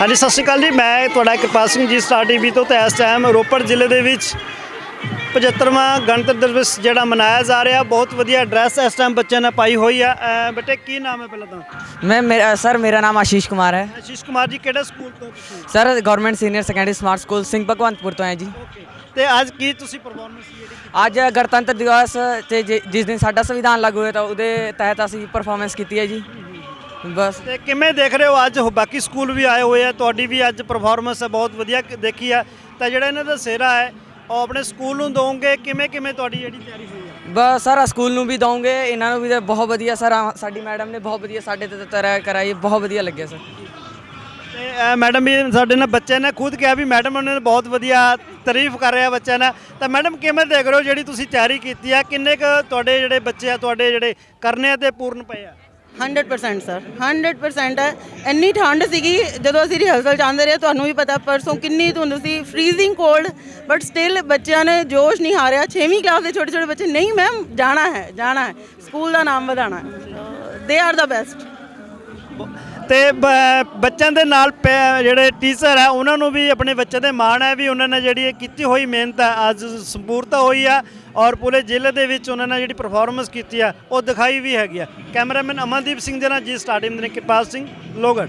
ਹਾਂਜੀ ਸਤਿ ਸ਼੍ਰੀ ਅਕਾਲ ਜੀ ਮੈਂ ਤੁਹਾਡਾ ਕਿਰਪਾਲ ਸਿੰਘ ਜੀ ਸਟਾਰ ਟੀਵੀ ਤੋਂ ਤੇ ਇਸ ਟਾਈਮ ਰੋਪੜ ਜ਼ਿਲ੍ਹੇ ਦੇ ਵਿੱਚ 75ਵਾਂ ਗਣਤੰਤਰ ਦਿਵਸ ਜਿਹੜਾ ਮਨਾਇਆ ਜਾ ਰਿਹਾ ਬਹੁਤ ਵਧੀਆ ਡਰੈਸ ਇਸ ਟਾਈਮ ਬੱਚਿਆਂ ਨੇ ਪਾਈ ਹੋਈ ਆ ਅਹ ਬੇਟੇ ਕੀ ਨਾਮ ਹੈ ਪਹਿਲਾਂ ਤਾਂ मैं मेरा सर मेरा नाम आशीष कुमार है ਆਸ਼ੀਸ਼ ਕੁਮਾਰ ਜੀ ਕਿਹੜੇ ਸਕੂਲ ਤੋਂ ਤੁਸੀਂ sir government senior secondary smart school Singh Bhagwantpur ਤੋਂ ਹੈ ਜੀ ਓਕੇ ਤੇ ਅੱਜ ਕੀ ਤੁਸੀਂ ਪਰਫਾਰਮੈਂਸ ਜਿਹੜੀ ਕੀਤੀ? ਅੱਜ ਗਣਤੰਤਰ ਦਿਵਸ ਤੇ ਜਿ- ਜਿਸ ਦਿਨ ਸਾਡਾ ਸੰਵਿਧਾਨ ਲਾਗੂ ਹੋਇਆ ਤਾਂ ਉਹਦੇ ਤਹਿਤ ਅਸੀਂ ਪਰਫਾਰਮੈਂਸ ਕੀਤੀ ਹੈ ਜੀ ਬਸ। ਤੇ ਕਿਵੇਂ ਦੇਖ ਰਹੇ ਹੋ ਅੱਜ? ਬਾਕੀ ਸਕੂਲ ਵੀ ਆਏ ਹੋਏ ਆ ਤੁਹਾਡੀ ਵੀ ਅੱਜ ਪਰਫਾਰਮੈਂਸ ਹੈ ਬਹੁਤ ਵਧੀਆ ਦੇਖੀ ਆ। ਤਾਂ ਜਿਹੜਾ ਇਹਨਾਂ ਦਾ ਸਿਹਰਾ ਹੈ ਉਹ ਆਪਣੇ ਸਕੂਲ ਨੂੰ ਦੋਗੇ ਕਿਵੇਂ ਕਿਵੇਂ ਤੁਹਾਡੀ ਜਿਹੜੀ ਤਿਆਰੀ ਹੋਈ ਹੈ ਬਸ ਸਰ ਸਕੂਲ ਨੂੰ ਵੀ ਦਵਾਂਗੇ ਇਹਨਾਂ ਨੂੰ ਵੀ ਤੇ ਬਹੁਤ ਵਧੀਆ ਸਰ ਸਾਡੀ ਮੈਡਮ ਨੇ ਬਹੁਤ ਵਧੀਆ ਸਾਡੇ ਤੇ ਤਰ੍ਹਾਂ ਕਰਾਈ ਬਹੁਤ ਵਧੀਆ ਲੱਗਿਆ ਸਰ। ਤੇ ਮੈਡਮ ਵੀ ਸਾਡੇ ਨਾਲ ਬੱਚੇ ਨੇ ਖੁਦ ਕਿਹਾ ਵੀ ਮੈਡਮ ਉਹਨਾਂ ਨੇ ਬਹੁਤ ਵਧੀਆ ਤਾਰੀਫ ਕਰ ਰਿਹਾ ਬੱਚਿਆਂ ਨੇ ਤਾਂ ਮੈਡਮ ਕਿਵੇਂ ਦੇਖ ਰਹੇ ਹੋ ਜਿਹੜੀ ਤੁਸੀਂ ਤਿਆਰੀ ਕੀਤੀ ਆ? ਕਿੰਨੇ ਕੁ ਤੁਹਾਡੇ ਜਿਹੜੇ ਬੱਚੇ ਆ ਤੁਹਾਡੇ ਜਿਹੜੇ ਕਰਨੇ ਆ ਤੇ ਪੂਰਨ ਪਏ ਆ? 100% ਸਰ। 100% ਹੈ। ਇੰਨੀ ਠੰਡ ਸੀਗੀ, ਜਦੋਂ ਅਸੀਂ ਰਿਹਰਸਲ ਚਾਹੁੰਦੇ ਰਹੇ, ਤੁਹਾਨੂੰ ਵੀ ਪਤਾ ਪਰਸੋਂ ਕਿੰਨੀ ਧੁੰਦ ਸੀ ਫ੍ਰੀਜ਼ਿੰਗ ਕੋਲਡ ਬਟ ਸਟਿਲ ਬੱਚਿਆਂ ਨੇ ਜੋਸ਼ ਨਹੀਂ ਹਾਰਿਆ। 6ਵੀਂ ਕਲਾਸ ਦੇ ਛੋਟੇ ਛੋਟੇ ਬੱਚੇ, ਨਹੀਂ ਮੈਮ ਜਾਣਾ ਹੈ ਜਾਣਾ ਹੈ। ਸਕੂਲ ਦਾ ਨਾਮ ਵਧਾਣਾ ਹੈ। ਦੇ ਆਰ ਦਾ ਬੈਸਟ ਤੇ ਬ- ਬੱਚਿਆਂ ਦੇ ਨਾਲ ਪੈ- ਜਿਹੜੇ ਟੀਚਰ ਹੈ, ਉਹਨਾਂ ਨੂੰ ਵੀ ਆਪਣੇ ਬੱਚੇ ਦੇ ਮਾਣ ਹੈ ਵੀ ਉਹਨਾਂ ਨੇ ਜਿਹੜੀ ਇਹ ਕੀਤੀ ਹੋਈ ਮਿਹਨਤ ਹੈ, ਅੱਜ ਸੰਪੂਰਤਾ ਹੋਈ ਆ ਔਰ ਪੂਰੇ ਜ਼ਿਲ੍ਹੇ ਦੇ ਵਿੱਚ ਉਹਨਾਂ ਨੇ ਜਿਹੜੀ ਪਰਫਾਰਮੈਂਸ ਕੀਤੀ ਆ, ਉਹ ਦਿਖਾਈ ਵੀ ਹੈਗੀ ਆ। ਕੈਮਰਾਮੈਨ ਅਮਨਦੀਪ ਸਿੰਘ ਦੇ ਨਾਲ ਜੀ ਸਟਾਰਟਿੰਗ ਦੇ ਨੇ ਕਿਰਪਾਲ ਸਿੰਘ ਲੋਗੜ